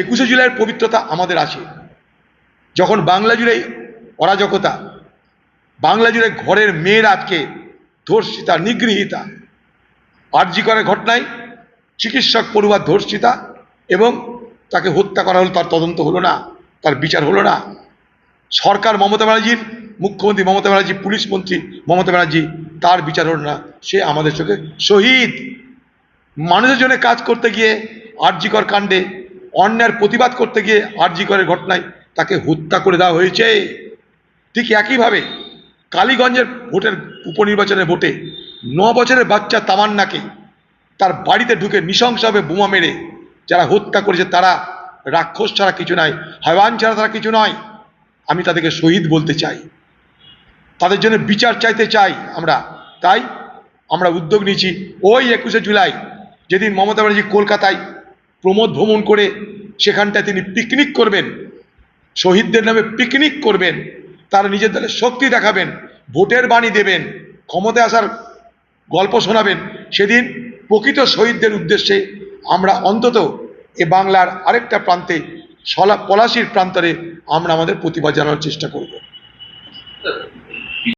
একুশে জুলাইয়ের পবিত্রতা আমাদের আছে। যখন বাংলা জুড়ে অরাজকতা, বাংলা জুড়ে ঘরের মেয়ের আজকে ধর্ষিতা, নিগৃহীতা, আর্জি করে ঘটনায় চিকিৎসক পড়ুয়ার ধর্ষিতা এবং তাকে হত্যা করা হলো, তার তদন্ত হলো না, তার বিচার হলো না। সরকার মমতা ব্যানার্জির, মুখ্যমন্ত্রী মমতা ব্যানার্জি, পুলিশ মন্ত্রী মমতা ব্যানার্জি, তার বিচার হলো না। সে আমাদের চোখে শহীদ। মানুষের জন্য কাজ করতে গিয়ে আরজিকর কাণ্ডে অন্যায়ের প্রতিবাদ করতে গিয়ে আরজিকরের ঘটনায় তাকে হত্যা করে দেওয়া হয়েছে। ঠিক একইভাবে কালীগঞ্জের ভোটের উপনির্বাচনের ভোটে ন বছরের বাচ্চা তামান্নাকে তার বাড়িতে ঢুকে নৃশংসভাবে বোমা মেরে যারা হত্যা করেছে তারা রাক্ষস ছাড়া কিছু নয় হাইওয়ান ছাড়া তারা কিছু নয়, আমি তাদেরকে শহীদ বলতে চাই। তাদের জন্য বিচার চাইতে চাই আমরা। তাই আমরা উদ্যোগ নিয়েছি। ওই একুশে জুলাই যেদিন মমতা ব্যানার্জি কলকাতায় প্রমোদ ভ্রমণ করে সেখানটায় তিনি পিকনিক করবেন। শহীদদের নামে পিকনিক করবেন। তারা নিজের দলের শক্তি দেখাবেন, ভোটের বাণী দেবেন, ক্ষমতায় আসার গল্প শোনাবেন। সেদিন প্রকৃত শহীদদের উদ্দেশ্যে আমরা অন্তত এ বাংলার আরেকটা প্রান্তে সলা পলাশির প্রান্তরে আমরা আমাদের প্রতিবাদ জানানোর চেষ্টা করব।